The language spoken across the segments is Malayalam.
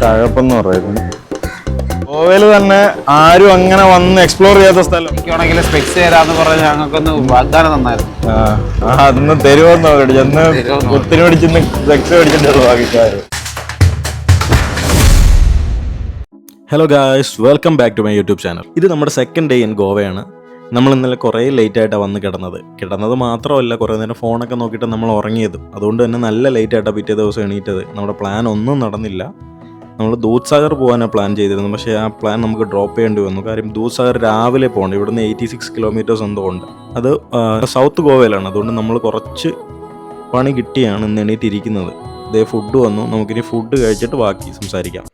കഴപ്പെന്ന് പറയുന്നത് ഗോവയിൽ തന്നെ ആരും അങ്ങനെ വന്ന് എക്സ്പ്ലോർ ചെയ്യാത്ത സ്ഥലം. എനിക്കാണെങ്കിൽ സ്പെക്സ് തരാന്ന് പറഞ്ഞ് ഞങ്ങൾക്കൊന്ന് വാഗ്ദാനം തന്നായിരുന്നു. ആ അതൊന്ന് തരുമെന്ന് അവരോട് ചെന്ന് കുത്തിന് പിടിച്ചിന്ന് സെക്സ് പിടിച്ചിട്ടുള്ളൂ ബാക്കിക്കാർ hello guys welcome back to my YouTube channel ഇത് നമ്മുടെ സെക്കൻഡ് ഡേ ഇൻ ഗോവയാണ് നമ്മൾ ഇന്നലെ കുറേ ലേറ്റ് ആയിട്ടാണ് വന്ന് കിടന്നത്. കിടന്നത് മാത്രമല്ല കുറേ നേരം ഫോണൊക്കെ നോക്കിയിട്ട് നമ്മൾ ഉറങ്ങിയതും. അതുകൊണ്ട് തന്നെ നല്ല ലേറ്റ് ആയിട്ടാണ് പിറ്റേ ദിവസം എണീറ്റത്. നമ്മുടെ പ്ലാൻ ഒന്നും നടന്നില്ല. നമ്മൾ ദൂത്സാഗർ പോകാനാണ് പ്ലാൻ ചെയ്തിരുന്നത്. പക്ഷേ ആ പ്ലാൻ നമുക്ക് ഡ്രോപ്പ് ചെയ്യേണ്ടി വന്നു. കാര്യം ദൂത്സാഗർ രാവിലെ പോകണം ഇവിടുന്ന് എയ്റ്റി സിക്സ് കിലോമീറ്റേഴ്സ് എന്തോ ഉണ്ട്. അത് സൗത്ത് ഗോവയിലാണ്. അതുകൊണ്ട് നമ്മൾ കുറച്ച് പണി കിട്ടിയാണ് ഇന്ന് എണീറ്റിരിക്കുന്നത്. ഇതേ ഫുഡ് വന്നു. നമുക്കിനി ഫുഡ് കഴിച്ചിട്ട് ബാക്കി സംസാരിക്കാം.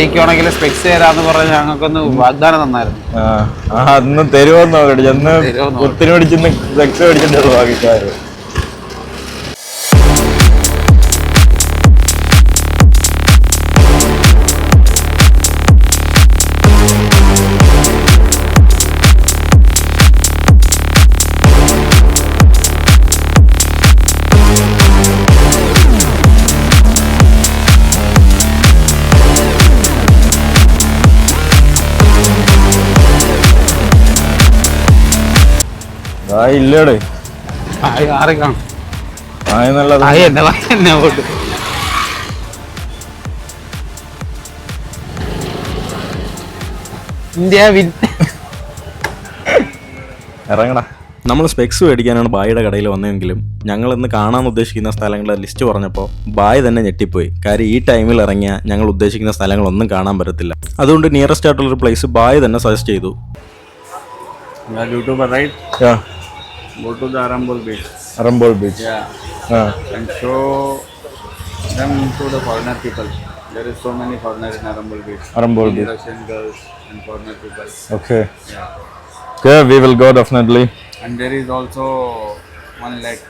ജയിക്കുവാണെങ്കിൽ സ്പെക്സ് തരാന്ന് പറഞ്ഞ് ഞങ്ങൾക്കൊന്ന് വാഗ്ദാനം തന്നായിരുന്നു. ആ അതൊന്ന് തരുമെന്ന് അവരോട് ചെന്ന് പിടിച്ചിന്ന് സെക്സ് പിടിച്ചിട്ടുള്ളൂ ഇന്ത്യ വിൻ. ഇറങ്ങടാ. നമ്മൾ സ്പെക്സ് മേടിക്കാനാണ് ബായിയുടെ കടയിൽ വന്നതെങ്കിലും ഞങ്ങൾ ഇന്ന് കാണാൻ ഉദ്ദേശിക്കുന്ന സ്ഥലങ്ങളുടെ ലിസ്റ്റ് പറഞ്ഞപ്പോൾ ബായ് തന്നെ ഞെട്ടിപ്പോയി. കാര്യം ഈ ടൈമിൽ ഇറങ്ങിയ ഞങ്ങൾ ഉദ്ദേശിക്കുന്ന സ്ഥലങ്ങളൊന്നും കാണാൻ പറ്റത്തില്ല. അതുകൊണ്ട് നിയറസ്റ്റ് ആയിട്ടുള്ളൊരു പ്ലേസ് ബായ് തന്നെ സജസ്റ്റ് ചെയ്തു. YouTuber YouTuber, yeah Go to the Arambol beach. Arambol beach. Yeah. Uh. And show them to the foreigner people. There is so many foreigners in Arambol beach. Arambol beach. Russian girls and foreigner people. Okay. Yeah. Okay, we will go definitely. And there is also one lake.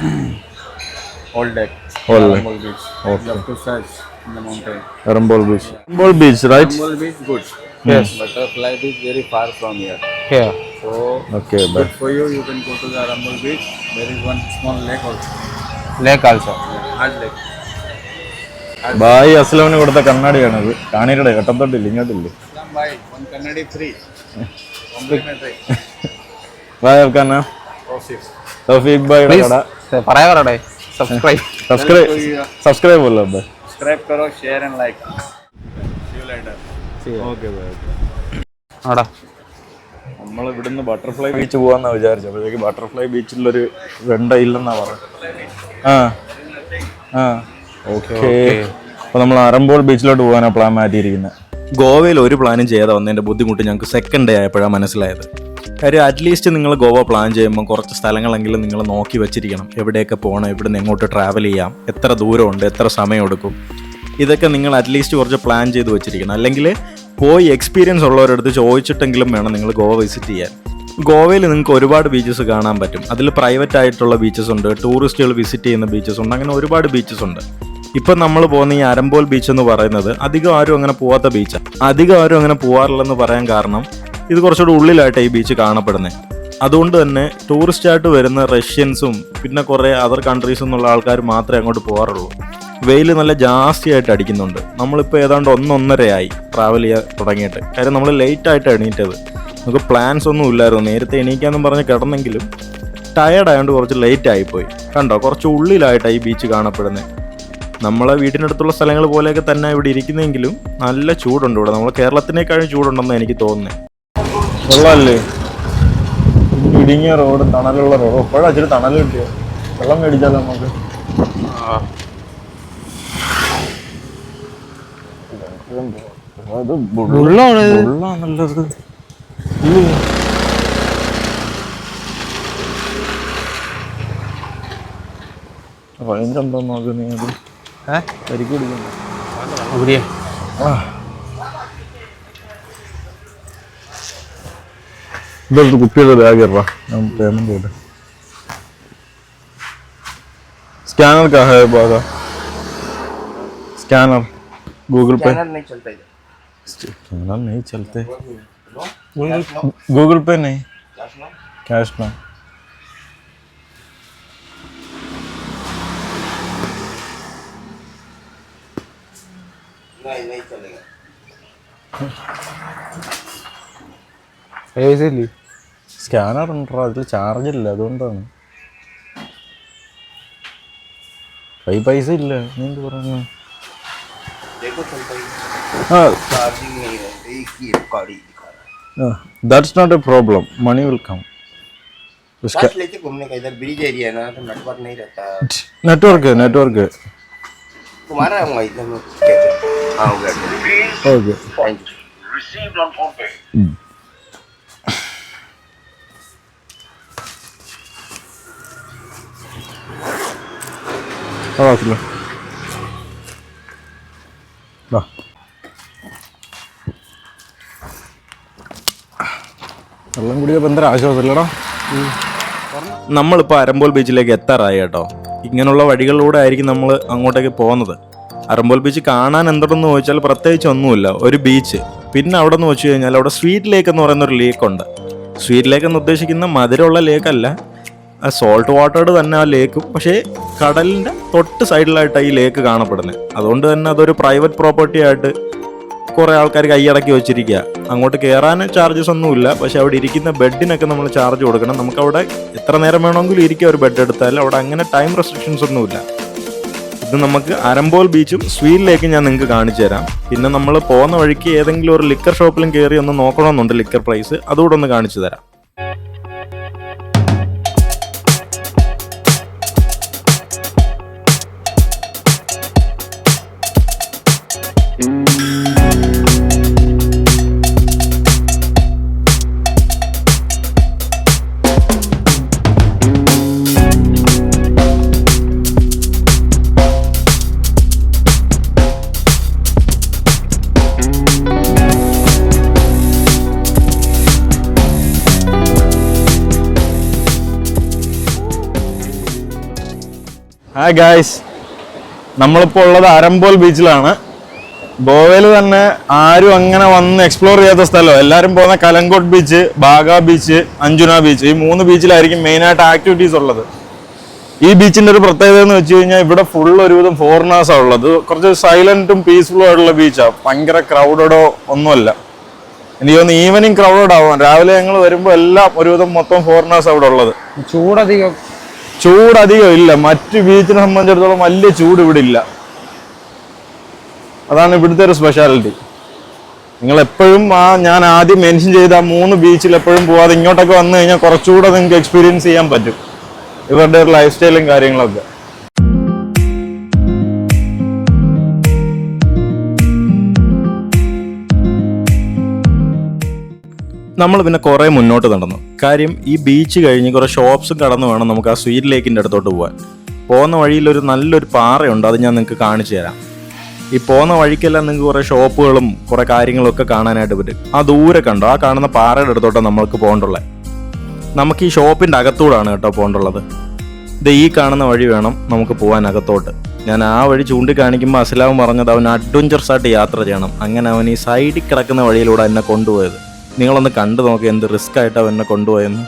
Old lake. Old lake. Arambol beach. Okay. You have to search in the mountain. Arambol beach. Yeah. Arambol beach, right? Arambol beach, good. Yes. Butterfly beach very far from here. So okay, good for you. You can go to the Arambol beach. There is one small lake also. Lake also. Hard lake. Bhai അസ്ലമിന് കൊടുത്ത കണ്ണാടിയാണിത് കാണിയുടെ ഘട്ടത്തോട്ടില്ല ഇങ്ങോട്ടില്ലേ. ബായ് അഫ്ഖാന. തൗഫീഖ് ബായിയുടെ കട പറയാ പറയടേ സബ്സ്ക്രൈബ് സബ്സ്ക്രൈബ് സബ്സ്ക്രൈബ് അല്ലോ bhai Subscribe karo, share and like. See you later. Okay bye ആടാ നമ്മൾ ഇവിടുന്ന് ബട്ടർഫ്ലൈ ബീച്ച് പോവാന്നാ വിചാരിച്ചത്. അപ്പോഴേക്ക് ബട്ടർഫ്ലൈ ബീച്ചിലൊരു വെണ്ട ഇല്ലെന്നാ പറഞ്ഞത് ആ. ആ. ഓക്കെ അപ്പൊ നമ്മൾ അറമ്പോൾ ബീച്ചിലോട്ട് പോകാനാ പ്ലാൻ മാറ്റിയിരിക്കുന്നത് ഗോവയിൽ ഒരു പ്ലാനും ചെയ്യാതെ വന്നതിന്റെ ബുദ്ധിമുട്ട് ഞങ്ങൾക്ക് സെക്കൻഡ് ഡേ ആയപ്പോഴാണ് മനസ്സിലായത്. കാര്യം അറ്റ്ലീസ്റ്റ് നിങ്ങൾ ഗോവ പ്ലാൻ ചെയ്യുമ്പോൾ കുറച്ച് സ്ഥലങ്ങളെങ്കിലും നിങ്ങൾ നോക്കി വെച്ചിരിക്കണം. എവിടെയൊക്കെ പോകണം ഇവിടുന്ന് എങ്ങോട്ട് ട്രാവൽ ചെയ്യാം എത്ര ദൂരമുണ്ട് എത്ര സമയം എടുക്കും ഇതൊക്കെ നിങ്ങൾ അറ്റ്ലീസ്റ്റ് കുറച്ച് പ്ലാൻ ചെയ്ത് വെച്ചിരിക്കണം. അല്ലെങ്കിൽ പോയി എക്സ്പീരിയൻസ് ഉള്ളവരടുത്ത് ചോദിച്ചിട്ടെങ്കിലും വേണം നിങ്ങൾ ഗോവ വിസിറ്റ് ചെയ്യാൻ. ഗോവയിൽ നിങ്ങൾക്ക് ഒരുപാട് ബീച്ചസ് കാണാൻ പറ്റും. അതിൽ പ്രൈവറ്റ് ആയിട്ടുള്ള ബീച്ചസ് ഉണ്ട് ടൂറിസ്റ്റുകൾ വിസിറ്റ് ചെയ്യുന്ന ബീച്ചസ് ഉണ്ട് അങ്ങനെ ഒരുപാട് ബീച്ചസ് ഉണ്ട്. ഇപ്പം നമ്മൾ പോകുന്ന ഈ അരമ്പോൽ ബീച്ച് എന്ന് പറയുന്നത് അധികം ആരും അങ്ങനെ പോവാത്ത ബീച്ചാണ് അധികം ആരും അങ്ങനെ പോവാറില്ലെന്ന് പറയാൻ കാരണം ഇത് കുറച്ചുകൂടി ഉള്ളിലായിട്ട് ഈ ബീച്ച് കാണപ്പെടുന്നത് അതുകൊണ്ട് തന്നെ ടൂറിസ്റ്റായിട്ട് വരുന്ന റഷ്യൻസും പിന്നെ കുറേ അതർ കൺട്രീസ് എന്നുള്ള ആൾക്കാർ മാത്രമേ അങ്ങോട്ട് പോകാറുള്ളൂ വെയിൽ നല്ല ജാസ്തിയായിട്ട് അടിക്കുന്നുണ്ട്. നമ്മളിപ്പോൾ ഏതാണ്ട് ഒന്നൊന്നരയായി ട്രാവൽ ചെയ്യാൻ തുടങ്ങിയിട്ട്. കാര്യം നമ്മൾ ലേറ്റ് ആയിട്ട് എണീറ്റത്. നമുക്ക് പ്ലാൻസ് ഒന്നും ഇല്ലായിരുന്നു. നേരത്തെ എണീക്കാന്നും പറഞ്ഞ് കിടന്നെങ്കിലും ടയർഡായതുകൊണ്ട് കുറച്ച് ലേറ്റ് ആയിപ്പോയി. കണ്ടോ? കുറച്ച് ഉള്ളിലായിട്ടാണ് ഈ ബീച്ച് കാണപ്പെടുന്നത് നമ്മളെ വീടിനടുത്തുള്ള സ്ഥലങ്ങൾ പോലെയൊക്കെ തന്നെ ഇവിടെ ഇരിക്കുന്നെങ്കിലും നല്ല ചൂടുണ്ട് ഇവിടെ. നമ്മൾ കേരളത്തിനേക്കാളും ചൂടുണ്ടെന്ന് എനിക്ക് തോന്നുന്നത് വെള്ളമല്ലേ ഇടുങ്ങിയ റോഡ് തണലുള്ള റോഡ് ഇപ്പോഴാണ് ഇച്ചിരി തണൽ കിട്ടിയോ? വെള്ളം മേടിച്ചാലോ നമുക്ക്? അത് ബുള്ളാണ്. ബുള്ളാന്നുള്ളത് ഭയങ്കരം നോക്കുന്നേ അത്? ഏഹ് പരിക്ക് പിടിക്കുന്നു. എവിടെയാ ആ. ഇതെടുത്ത് കുട്ടിയുടെ ബാഗ് ഇറ. ഞാൻ പേയ്മെന്റ് ചെയ്തേ സ്കാനർ കാ ഹേ ബാഗ. സ്കാനർ गूगल पे स्कैनर नहीं चलता इधर स्कैनर नहीं चलते गूगल पे नहीं कैश ना कैश ना नहीं नहीं चलेगा പൈസ ഇല്ലേ സ്കാനർ ഉണ്ടോ അതിൽ ചാർജ് ഇല്ല അതുകൊണ്ടാണ് കൈ പൈസ ഇല്ല നീ എന്ത് പറയുന്നു देखो चलता ही चार्जिंग नहीं है एक ही गाड़ी दिखा रहा है that's not a problem money will come उसका लेते घूमने का इधर ब्रिज एरिया है ना तो नेटवर्क नहीं रहता नेटवर्क है नेटवर्क है तुम्हारा आऊंगा इधर मैं हाँ हो गया okay thank you received on phone pay. Mm. All വെള്ളം കുടിയപ്പോൾ എന്തൊരു ആശ്വാസമില്ലടാ. നമ്മളിപ്പോൾ അരമ്പോൽ ബീച്ചിലേക്ക് എത്താറായി കേട്ടോ. ഇങ്ങനെയുള്ള വഴികളിലൂടെ ആയിരിക്കും നമ്മൾ അങ്ങോട്ടേക്ക് പോകുന്നത്. അരമ്പോൽ ബീച്ച് കാണാൻ എന്തുണ്ടെന്ന് ചോദിച്ചാൽ പ്രത്യേകിച്ച് ഒന്നുമില്ല. ഒരു ബീച്ച്. പിന്നെ അവിടെ നിന്ന് വെച്ച് കഴിഞ്ഞാൽ അവിടെ സ്വീറ്റ് ലേക്ക് എന്ന് പറയുന്ന ഒരു ലേക്ക് ഉണ്ട്. സ്വീറ്റ് ലേക്ക് എന്ന് ഉദ്ദേശിക്കുന്ന മധുരമുള്ള ലേക്കല്ല സോൾട്ട് വാട്ടേർഡ് തന്നെ ആ ലേക്ക് പക്ഷേ കടലിന്റെ തൊട്ട് സൈഡിലായിട്ടാണ് ഈ ലേക്ക് കാണപ്പെടുന്നത് അതുകൊണ്ട് തന്നെ അതൊരു പ്രൈവറ്റ് പ്രോപ്പർട്ടി ആയിട്ട് കുറേ ആൾക്കാർ കൈയടക്കി വെച്ചിരിക്കുക അങ്ങോട്ട് കയറാൻ ചാർജസ് ഒന്നുമില്ല. പക്ഷെ അവിടെ ഇരിക്കുന്ന ബെഡിനൊക്കെ നമ്മൾ ചാർജ് കൊടുക്കണം. നമുക്ക് അവിടെ എത്ര നേരം വേണമെങ്കിലും ഇരിക്കുക ഒരു ബെഡ് എടുത്താൽ അവിടെ അങ്ങനെ ടൈം റെസ്ട്രിക്ഷൻസ് ഒന്നുമില്ല. ഇത് നമുക്ക് അരംബോൾ ബീച്ചും സ്വീൽ ഞാൻ നിങ്ങൾക്ക് കാണിച്ചു തരാം. പിന്നെ നമ്മൾ പോകുന്ന വഴിക്ക് ഏതെങ്കിലും ഒരു ലിക്കർ ഷോപ്പിലും കയറി ഒന്ന് നോക്കണമെന്നുണ്ട് ലിക്കർ പ്രൈസ് അതുകൂടെ ഒന്ന് കാണിച്ചു തരാം. ഹായ് ഗായ്സ് നമ്മളിപ്പോൾ ഉള്ളത് അരമ്പോൽ ബീച്ചിലാണ്. ഗോവയിൽ തന്നെ ആരും അങ്ങനെ വന്ന് എക്സ്പ്ലോർ ചെയ്യാത്ത സ്ഥലം. എല്ലാവരും പോകുന്ന Calangute beach Baga beach Anjuna beach. ഈ മൂന്ന് ബീച്ചിലായിരിക്കും മെയിനായിട്ട് ആക്ടിവിറ്റീസ് ഉള്ളത്. ഈ ബീച്ചിന്റെ ഒരു പ്രത്യേകത എന്ന് വെച്ച് കഴിഞ്ഞാൽ ഇവിടെ ഫുൾ ഒരുവിധം ഫോറിനേഴ്സാണ് ഉള്ളത്. കുറച്ച് സൈലന്റും പീസ്ഫുള്ളും ആയിട്ടുള്ള ബീച്ചാണ് ഭയങ്കര ക്രൗഡഡോ ഒന്നുമല്ല. എനിക്ക് തോന്നുന്നു ഈവനിങ് ക്രൗഡഡ് ആവാം. രാവിലെ ഞങ്ങൾ വരുമ്പോൾ എല്ലാം ഒരുവിധം മൊത്തം ഫോറിനേഴ്സ് അവിടെ ഉള്ളത്. ചൂടധികം ചൂട് ഇല്ല. മറ്റ് ബീച്ചിനെ സംബന്ധിച്ചിടത്തോളം വലിയ ചൂട് ഇവിടെ ഇല്ല. അതാണ് ഇവിടുത്തെ ഒരു സ്പെഷ്യാലിറ്റി നിങ്ങൾ എപ്പോഴും ആ ഞാൻ ആദ്യം മെൻഷൻ ചെയ്ത ആ മൂന്ന് ബീച്ചിൽ എപ്പോഴും പോവാതെ ഇങ്ങോട്ടൊക്കെ വന്നു കഴിഞ്ഞാൽ കുറച്ചുകൂടെ നിങ്ങൾക്ക് എക്സ്പീരിയൻസ് ചെയ്യാൻ പറ്റും. ഇവരുടെ ഒരു ലൈഫ് സ്റ്റൈലും കാര്യങ്ങളൊക്കെ. നമ്മൾ പിന്നെ കുറേ മുന്നോട്ട് നടന്നു. കാര്യം ഈ ബീച്ച് കഴിഞ്ഞ് കുറേ ഷോപ്സും കടന്നു വേണം നമുക്ക് ആ സ്വീറ്റ് ലേക്കിന്റെ അടുത്തോട്ട് പോകാൻ പോകുന്ന വഴിയിൽ ഒരു നല്ലൊരു പാറയുണ്ട് അത് ഞാൻ നിങ്ങൾക്ക് കാണിച്ചു തരാം. ഈ പോകുന്ന വഴിക്കെല്ലാം നിങ്ങൾക്ക് കുറേ ഷോപ്പുകളും കുറേ കാര്യങ്ങളൊക്കെ കാണാനായിട്ട് പറ്റും. ആ ദൂരെ കണ്ടോ? ആ കാണുന്ന പാറയുടെ അടുത്തോട്ടാണ് നമ്മൾക്ക് പോകണ്ടുള്ളത് നമുക്ക് ഈ ഷോപ്പിന്റെ അകത്തൂടാണ് കേട്ടോ പോകണ്ടുള്ളത്. ഇത് ഈ കാണുന്ന വഴി വേണം നമുക്ക് പോകാൻ അകത്തോട്ട്. ഞാൻ ആ വഴി ചൂണ്ടിക്കാണിക്കുമ്പോൾ അസ്ലാം പറഞ്ഞത് അവൻ അഡ്വഞ്ചറസ് ആയിട്ട് യാത്ര ചെയ്യണം. അങ്ങനെ അവൻ ഈ സൈഡിൽ കിടക്കുന്ന വഴിയിലൂടെ എന്നെ കൊണ്ടുപോയത്. നിങ്ങളൊന്ന് കണ്ടു നോക്കി എന്ത് റിസ്ക് ആയിട്ട് അവനെ കൊണ്ടുപോയെന്ന്.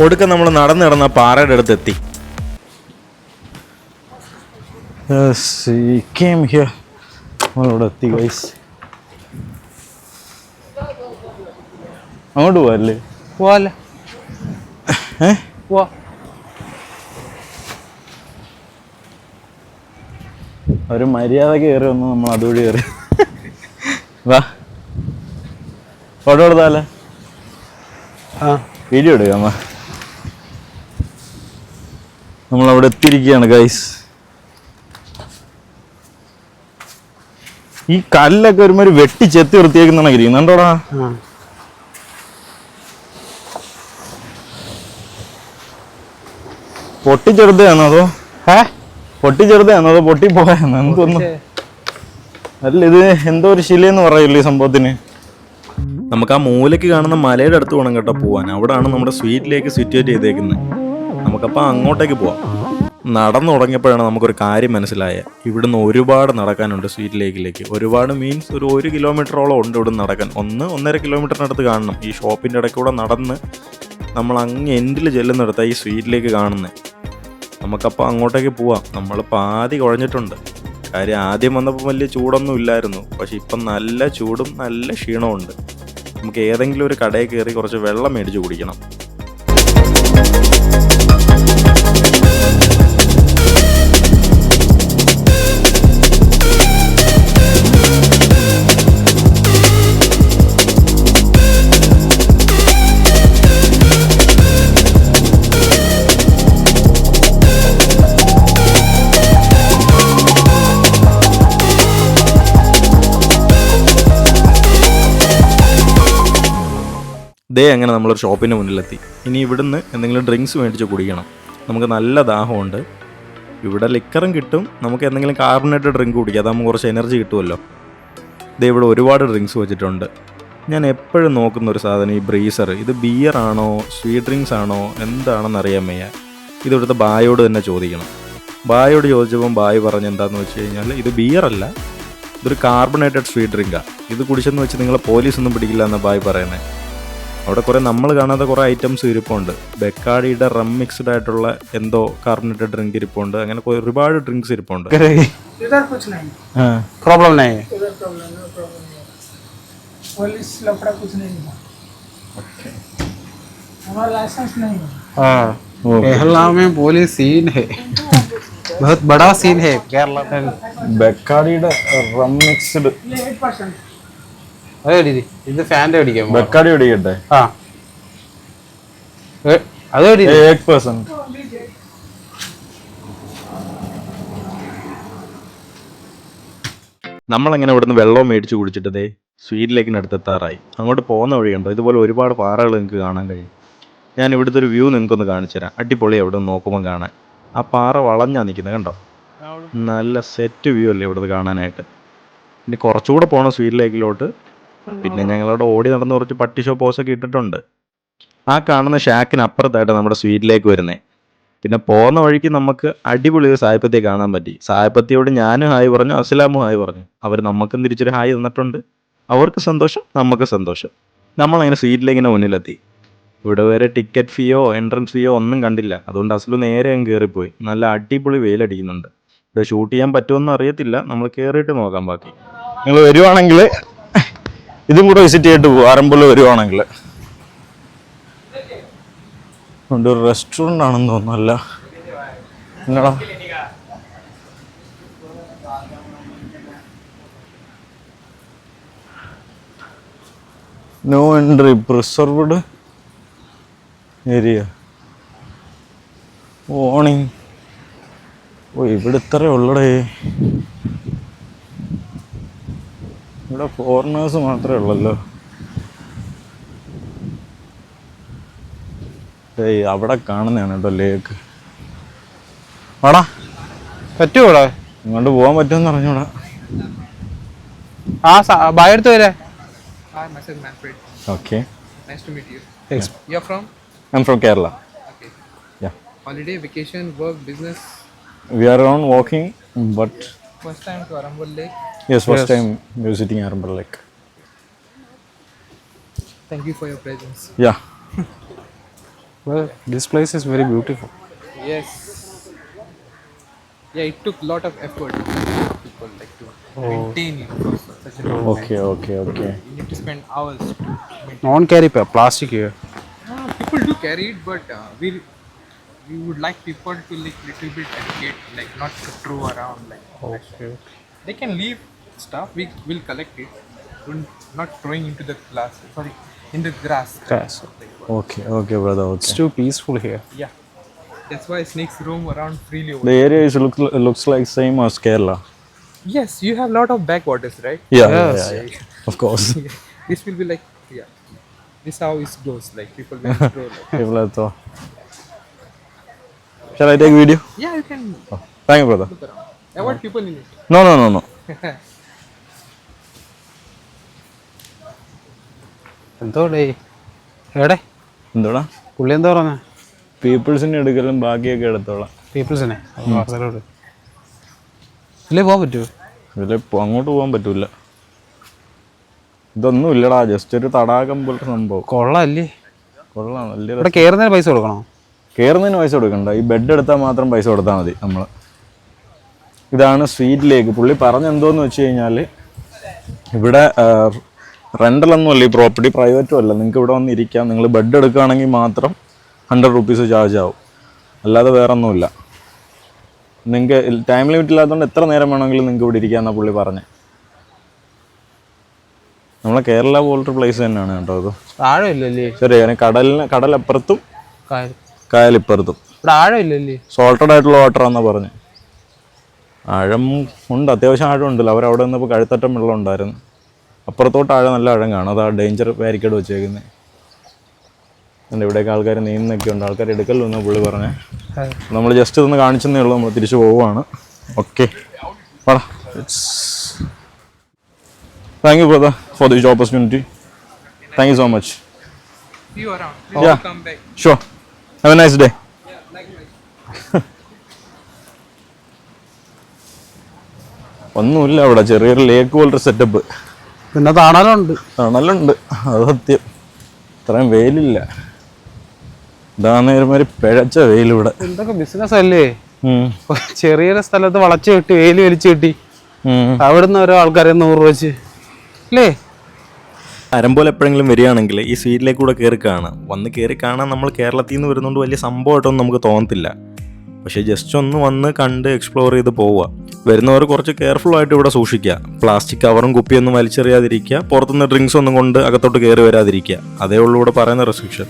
ഒടുക്കം നമ്മൾ നടന്നു കിടന്ന പാറയുടെ അടുത്ത് എത്തി നമ്മളിവിടെ അങ്ങോട്ട് പോവല്ലേ? പോവാല്ലേ. ഏ? പോവാ. ഒരു മര്യാദ കയറി വന്നു നമ്മൾ അതുവഴി കയറി. വാ. ഫോട്ടോ എടുത്താലേ? ആ. വീഡിയോ എടുക്കാം വാ. നമ്മൾ അവിടെ എത്തിയിരിക്കുകയാണ് ഗൈസ് ഈ കല്ലൊക്കെ ഒരുമാതിരി വെട്ടി ചെത്തി വൃത്തിയാക്കുന്നതാണ് ഇരിക്കുന്നുണ്ടോടാ പൊട്ടി ചെറുതാണോ അതോ? ഏ? ചെറുതാണോ അതോ പൊട്ടി പോയെന്ന് എന്തൊന്നും അല്ല ഇത് എന്തോ ഒരു ശിലയെന്ന് പറയില്ലേ ഈ സംഭവത്തിന്. നമുക്ക് ആ മൂലയ്ക്ക് കാണുന്ന മലയുടെ അടുത്ത് വേണം കേട്ടോ പോവാൻ. അവിടെയാണ് നമ്മുടെ സ്വീറ്റിലേക്ക് സിറ്റുവേറ്റ് ചെയ്തേക്കുന്നത് നമുക്കപ്പോൾ അങ്ങോട്ടേക്ക് പോവാം. നടന്നു തുടങ്ങിയപ്പോഴാണ് നമുക്കൊരു കാര്യം മനസ്സിലായത് ഇവിടുന്ന് ഒരുപാട് നടക്കാനുണ്ട് സ്വീറ്റ് ലേക്കിലേക്ക്. ഒരുപാട് മീൻസ് ഒരു ഒരു കിലോമീറ്ററോളം ഉണ്ട് ഇവിടുന്ന് നടക്കാൻ. ഒന്ന് ഒന്നര കിലോമീറ്ററിനടുത്ത് കാണണം. ഈ ഷോപ്പിന്റെ ഇടയ്ക്കൂടെ നടന്ന് നമ്മൾ അങ്ങ് എൻഡിൽ ചെല്ലുന്നിടത്താണ് ഈ സ്വീറ്റിലേക്ക് കാണുന്നത് നമുക്കപ്പോൾ അങ്ങോട്ടേക്ക് പോവാം. നമ്മൾ പാതി കുഴഞ്ഞിട്ടുണ്ട്. കാര്യം ആദ്യം വന്നപ്പോൾ വലിയ ചൂടൊന്നും ഇല്ലായിരുന്നു. പക്ഷെ ഇപ്പം നല്ല ചൂടും നല്ല ക്ഷീണവും ഉണ്ട്. നമുക്ക് ഏതെങ്കിലും ഒരു കടയിൽ കയറി കുറച്ച് വെള്ളം മേടിച്ച് കുടിക്കണം. ദേ അങ്ങനെ നമ്മളൊരു ഷോപ്പിന്റെ മുന്നിലെത്തി. ഇനി ഇവിടുന്ന് എന്തെങ്കിലും ഡ്രിങ്ക്സ് മേടിച്ച് കുടിക്കണം. നമുക്ക് നല്ല ദാഹമുണ്ട്. ഇവിടെ ലിക്കറും കിട്ടും. നമുക്ക് എന്തെങ്കിലും കാർബണേറ്റഡ് ഡ്രിങ്ക് കുടിക്കാം. അതാകുമ്പോൾ കുറച്ച് എനർജി കിട്ടുമല്ലോ. ദേ ഇവിടെ ഒരുപാട് ഡ്രിങ്ക്സ് വെച്ചിട്ടുണ്ട്. ഞാൻ എപ്പോഴും നോക്കുന്ന ഒരു സാധനം ഈ ബ്രീസർ. ഇത് ബിയർ ആണോ സ്വീറ്റ് ഡ്രിങ്ക്സ് ആണോ എന്താണെന്ന് അറിയാൻ വയ്യ. ഇതിവിടുത്തെ ബായോട് തന്നെ ചോദിക്കണം. ബായോട് ചോദിച്ചപ്പം ബായ് പറഞ്ഞ് എന്താണെന്ന് വെച്ച് കഴിഞ്ഞാൽ ഇത് ബിയർ അല്ല. ഇതൊരു കാർബണേറ്റഡ് സ്വീറ്റ് ഡ്രിങ്കാണ് ഇത് കുടിച്ചെന്ന് വെച്ച് നിങ്ങളെ പോലീസ് ഒന്നും പിടിക്കില്ല എന്നാണ് ബായ് പറയുന്നത് അവിടെ കുറേ നമ്മൾ കാണാത്ത കുറേ ഐറ്റംസ് ഇരിപ്പുണ്ട് ബെക്കാഡിയുടെ റം മിക്സ്ഡ് ആയിട്ടുള്ള എന്തോ കാർബണേറ്റഡ് ഡ്രിങ്ക് ഇരിപ്പുണ്ട് അങ്ങനെ കൊ- ഒരുപാട് ഡ്രിങ്ക്സ് ഇരിപ്പുണ്ട് इधर कुछ नहीं ആ പ്രോബ്ലം നേ इधर प्रॉब्लम नो प्रॉब्लम पुलिस लफड़ा कुछ नहीं है हमारा लाइसेंस नहीं है हाँ केरला में पुलिस सीन है बहुत बड़ा सीन है केरला में ബെക്കാഡിയുടെ റം മിക്സ്ഡ് ഇത് ഫാന്റെ. ബെക്കാടി ഒടിക്കട്ടെ ആ. അത് അടി നമ്മളങ്ങനെ ഇവിടുന്ന് വെള്ളവും മേടിച്ച് കുടിച്ചിട്ടതേ ദേ സ്വീറ്റ് ലേക്കിനടുത്ത് എത്താറായി അങ്ങോട്ട് പോകുന്ന വഴിയുണ്ടോ ഇതുപോലെ ഒരുപാട് പാറകൾ നിങ്ങൾക്ക് കാണാൻ കഴിയും. ഞാൻ ഇവിടുത്തെ ഒരു വ്യൂ നിങ്ങൾക്കൊന്ന് കാണിച്ചു തരാം. അടിപൊളി എവിടെ നിന്ന് നോക്കുമ്പോൾ കാണാൻ. ആ പാറ വളഞ്ഞാ നിൽക്കുന്നത് കണ്ടോ? നല്ല സെറ്റ് വ്യൂ അല്ലേ ഇവിടുന്ന് കാണാനായിട്ട്. ഇനി കുറച്ചുകൂടെ പോകണം സ്വീറ്റ് ലേക്കിലോട്ട് പിന്നെ ഞങ്ങളവിടെ ഓടി നടന്ന് കുറച്ച് പട്ടിഷോ പോസൊക്കെ ഇട്ടിട്ടുണ്ട്. ആ കാണുന്ന ഷാക്കിന് അപ്പുറത്തായിട്ട് നമ്മുടെ സ്വീറ്റിലേക്ക് വരുന്നത് പിന്നെ പോകുന്ന വഴിക്ക് നമുക്ക് അടിപൊളി ഒരു സായപ്പത്തിയെ കാണാൻ പറ്റി. സായപ്പത്തിയോട് ഞാനും ഹായ് പറഞ്ഞു അസ്ലാമും ഹായ് പറഞ്ഞു. അവർ നമുക്കും തിരിച്ചൊരു ഹായ് തന്നിട്ടുണ്ട്. അവർക്ക് സന്തോഷം നമുക്ക് സന്തോഷം. നമ്മളങ്ങനെ സ്വീറ്റിലേക്കിന്റെ മുന്നിലെത്തി. ഇവിടെ വരെ ടിക്കറ്റ് ഫീയോ എൻട്രൻസ് ഫീയോ ഒന്നും കണ്ടില്ല. അതുകൊണ്ട് അസലു നേരെ അങ്ങ് കയറിപ്പോയി നല്ല അടിപൊളി വെയിലടിക്കുന്നുണ്ട്. ഇവിടെ ഷൂട്ട് ചെയ്യാൻ പറ്റുമെന്ന് അറിയത്തില്ല. നമ്മൾ കയറിയിട്ട് നോക്കാൻ ബാക്കി. നിങ്ങൾ വരുവാണെങ്കിൽ ഇതും കൂടെ വിസിറ്റ് ചെയ്തിട്ട് പോകും ആരംഭം വരുവാണെങ്കിൽ. റെസ്റ്റോറന്റ് ആണെന്ന് തോന്നുന്നല്ല. എന്നടാ നോ എൻട്രി പ്രിസർവ്ഡ് ഏരിയ ഓണിങ് ഓ ഇവിടെ ഇത്ര ഉള്ളടേ. ഇവിടെ ഫോറിനേഴ്സ് മാത്രമേ ഉള്ളല്ലോ. ഏയ് അവിടെ കാണുന്നതാണ് കേട്ടോ ലേക്ക് വാടാ. പറ്റൂ ഇങ്ങോട്ട് പോകാൻ പറ്റുമെന്ന് പറഞ്ഞൂടെ ആ ബായ് എടുത്ത് വരെ. Okay Kerala holiday vacation work business we are on walking but first time to Arambol lake Yes, first time visiting Arambara Lake. Thank you for your presence. Yeah. Well, this place is very beautiful. Yes. Yeah, it took lot of effort. People like to oh. maintain it such a. Okay, okay, okay. You need to spend hours to maintain. Carry plastic here. Ah, people do carry it, but uh, we we would like people to like little bit educate, like not to throw around. Like Okay. they can leave stuff, we will collect it. Not throwing into the glass. Sorry, in the grass. Grass. Okay, okay, brother. It's too peaceful here. Yeah. That's why snakes roam around freely. Over The there. area is look, looks like same as Kerala. Yes, you have lot of backwaters, right? Yeah, Yes. yeah, yeah. Of course. this will be like, yeah. This how it goes. Like people will throw. Like. People are. Shall I take video? Yeah, you can oh, Thank you, brother. look around. I want people in it. No, no, no, no. എന്തോ ഡേ എവിടെ? എന്തോടാ? പുള്ളി എന്താ പറഞ്ഞ? പീപ്പിൾസിനെ എടുക്കലും ബാക്കിയൊക്കെ എടുത്തോളാം. പീപ്പിൾസിനെ? വാസലോട് ഇല്ലേ പോകാൻ പറ്റുമോ ഇതിൽ അങ്ങോട്ട് പോകാൻ പറ്റൂല. ഇതൊന്നും ഇല്ലടാ ജസ്റ്റ് ഒരു തടാകം പോലത്തെ സംഭവം. കൊള്ളാല്ലേ? കൊള്ളാം വലിയ ഇവിടെ കയറുന്നതിന് പൈസ കൊടുക്കണോ? കയറുന്നതിന് പൈസ കൊടുക്കണ്ട. ഈ ബെഡ് എടുത്താൽ മാത്രം പൈസ കൊടുത്താൽ മതി നമ്മൾ ഇതാണ് സ്വീറ്റ് ലേക്ക് പുള്ളി പറഞ്ഞെന്തോന്ന് വെച്ച് കഴിഞ്ഞാൽ ഇവിടെ റെന്റലൊന്നും അല്ല ഈ പ്രോപ്പർട്ടി പ്രൈവറ്റും അല്ല. നിങ്ങൾക്ക് ഇവിടെ വന്ന് ഇരിക്കാം. നിങ്ങൾ ബെഡ് എടുക്കുകയാണെങ്കിൽ മാത്രം ഹൺഡ്രഡ് റുപ്പീസ് ചാർജ് ആവും. അല്ലാതെ വേറെ ഒന്നുമില്ല നിങ്ങൾക്ക് ടൈം ലിമിറ്റ് ഇല്ലാത്തതുകൊണ്ട് എത്ര നേരം വേണമെങ്കിലും നിങ്ങൾക്ക് ഇവിടെ ഇരിക്കാമെന്നാണ് പുള്ളി പറഞ്ഞത് നമ്മളെ കേരള പോലത്തെ പ്ലേസ് തന്നെയാണ് കേട്ടോ അത് ആഴമില്ലല്ലേ ശരി കടലിന് കടലപ്പുറത്തും കായലിപ്പുറത്തും. ഇവിടെ ആഴമില്ലല്ലേ? സോൾട്ടഡ് ആയിട്ടുള്ള വാട്ടർ ആണെന്നാ പറഞ്ഞു. ആഴം ഉണ്ട് അത്യാവശ്യം ആഴം ഉണ്ടല്ലോ. അവരവിടെ നിന്നപ്പോൾ കഴുത്തറ്റം വെള്ളം ഉണ്ടായിരുന്നു അപ്പുറത്തോട്ട് ആഴം നല്ല ആഴം കാണും അതാ ഡേഞ്ചർ ബാരിക്കേഡ് വെച്ചേക്കുന്നത് എന്റെ ഇവിടെയൊക്കെ ആൾക്കാർ നീന്തൊക്കെ ഉണ്ട് ആൾക്കാർ എടുക്കല്ലോ എന്ന് പുള്ളി പറഞ്ഞേ. നമ്മൾ ജസ്റ്റ് ഇതൊന്ന് കാണിച്ചെന്നേ ഉള്ളൂ. നമ്മൾ തിരിച്ചു പോവുകയാണ് okay thank you brother for this opportunity thank you so much show Yeah. come back. Have a nice day ഒന്നുമില്ല അവിടെ ചെറിയൊരു ലേക്ക് പോലൊരു സെറ്റപ്പ് പിന്നെ തണലുണ്ട്. തണലുണ്ട്. അത് സത്യം. ഇത്രയും വെയിലില്ല. ഇതാന്നേരമാതിരി പിഴച്ച വെയിലിവിടെ. എന്തൊക്കെ ബിസിനസ് അല്ലേ. ചെറിയൊരു സ്ഥലത്ത് വളച്ചു കെട്ടി വെയിൽ വലിച്ചു കെട്ടി. അവിടുന്ന് ഓരോ ആൾക്കാരെ നൂറ് രൂപ വെച്ച്. അല്ലേ? പോലെ എപ്പോഴെങ്കിലും വരികയാണെങ്കിൽ ഈ സ്വീറ്റിലേക്ക് കൂടെ കയറി കാണാം. വന്ന് കയറി കാണാൻ നമ്മൾ കേരളത്തിൽ നിന്ന് വരുന്നതുകൊണ്ട് വലിയ സംഭവമായിട്ടൊന്നും നമുക്ക് തോന്നത്തില്ല. പക്ഷേ ജസ്റ്റ് ഒന്ന് വന്ന് കണ്ട് എക്സ്പ്ലോർ ചെയ്ത് പോവുക. വരുന്നവർ കുറച്ച് കെയർഫുൾ ആയിട്ട് ഇവിടെ സൂക്ഷിക്കുക. പ്ലാസ്റ്റിക് കവറും കുപ്പിയൊന്നും വലിച്ചെറിയാതിരിക്കുക. പുറത്തുനിന്ന് ഡ്രിങ്ക്സ് ഒന്നും കൊണ്ട് അകത്തോട്ട് കയറി വരാതിരിക്കുക. അതേ ഉള്ളൂ ഇവിടെ പറയുന്ന റെസ്ട്രിക്ഷൻ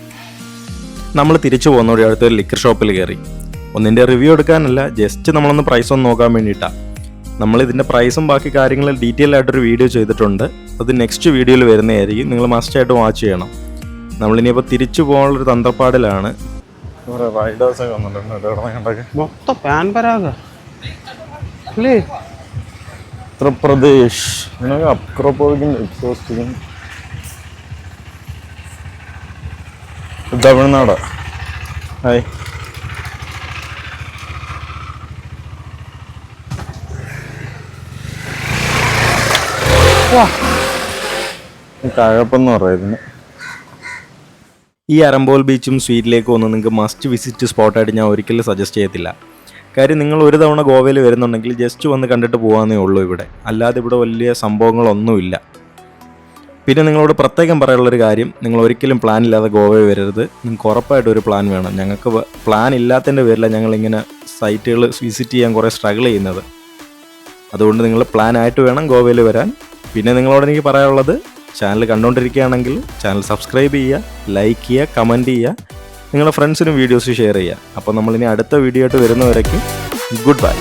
നമ്മൾ തിരിച്ചു പോകുന്നതോടെ അടുത്തൊരു ലിക്കർ ഷോപ്പിൽ കയറി ഒന്നിന്റെ റിവ്യൂ എടുക്കാനല്ല ജസ്റ്റ് നമ്മളൊന്ന് പ്രൈസ് ഒന്ന് നോക്കാൻ വേണ്ടിയിട്ടാണ് നമ്മൾ ഇതിന്റെ പ്രൈസും ബാക്കി കാര്യങ്ങളും ഡീറ്റെയിൽ ആയിട്ടൊരു വീഡിയോ ചെയ്തിട്ടുണ്ട്. അത് നെക്സ്റ്റ് വീഡിയോയിൽ വരുന്നതായിരിക്കും. നിങ്ങൾ മസ്റ്റായിട്ട് വാച്ച് ചെയ്യണം. നമ്മളിനിയിപ്പോൾ തിരിച്ചു പോകാനുള്ളൊരു തന്ത്രപ്പാടിലാണ് കുറെ റൈഡേഴ്സ് ഒക്കെ വന്നിട്ടുണ്ട്. ഇവിടെ കണ്ടൊക്കെ മൊത്തം പാൻ പരാഗ. അല്ലേ? ഉത്തർപ്രദേശ് ഇതിനൊക്കെ തമിഴ്നാട്. ഹായ്. കഴപ്പെന്ന് പറയാം ഇതിന് ഈ അറംബോൾ ബീച്ചും സ്വീറ്റിലേക്കും ഒന്നും നിങ്ങൾക്ക് മസ്റ്റ് വിസിറ്റ് സ്പോട്ടായിട്ട് ഞാൻ ഒരിക്കലും സജസ്റ്റ് ചെയ്യത്തില്ല. കാര്യം നിങ്ങൾ ഒരു തവണ ഗോവയിൽ വരുന്നുണ്ടെങ്കിൽ ജസ്റ്റ് വന്ന് കണ്ടിട്ട് പോകാമെന്നേ ഉള്ളൂ ഇവിടെ. അല്ലാതെ ഇവിടെ വലിയ സംഭവങ്ങളൊന്നുമില്ല. പിന്നെ നിങ്ങളോട് പ്രത്യേകം പറയാനുള്ളൊരു കാര്യം നിങ്ങൾ ഒരിക്കലും പ്ലാൻ ഇല്ലാതെ ഗോവയിൽ വരരുത്. നിങ്ങൾക്ക് ഉറപ്പായിട്ട് ഒരു പ്ലാൻ വേണം. ഞങ്ങൾക്ക് പ്ലാൻ ഇല്ലാത്തതിന്റെ പേരിലാണ് ഞങ്ങളിങ്ങനെ സൈറ്റുകൾ വിസിറ്റ് ചെയ്യാൻ കുറേ സ്ട്രഗിൾ ചെയ്യുന്നത്. അതുകൊണ്ട് നിങ്ങൾ പ്ലാൻ ആയിട്ട് വേണം ഗോവയിൽ വരാൻ. പിന്നെ നിങ്ങളോട് എനിക്ക് പറയാനുള്ളത് ചാനൽ കണ്ടുകൊണ്ടിരിക്കുകയാണെങ്കിൽ ചാനൽ സബ്സ്ക്രൈബ് ചെയ്യുക ലൈക്ക് ചെയ്യുക കമന്റ് ചെയ്യുക. നിങ്ങളുടെ ഫ്രണ്ട്സിനും വീഡിയോസ് ഷെയർ ചെയ്യുക. അപ്പോൾ നമ്മളിനി അടുത്ത വീഡിയോ ആയിട്ട് വരുന്നവരേക്കും ഗുഡ് ബൈ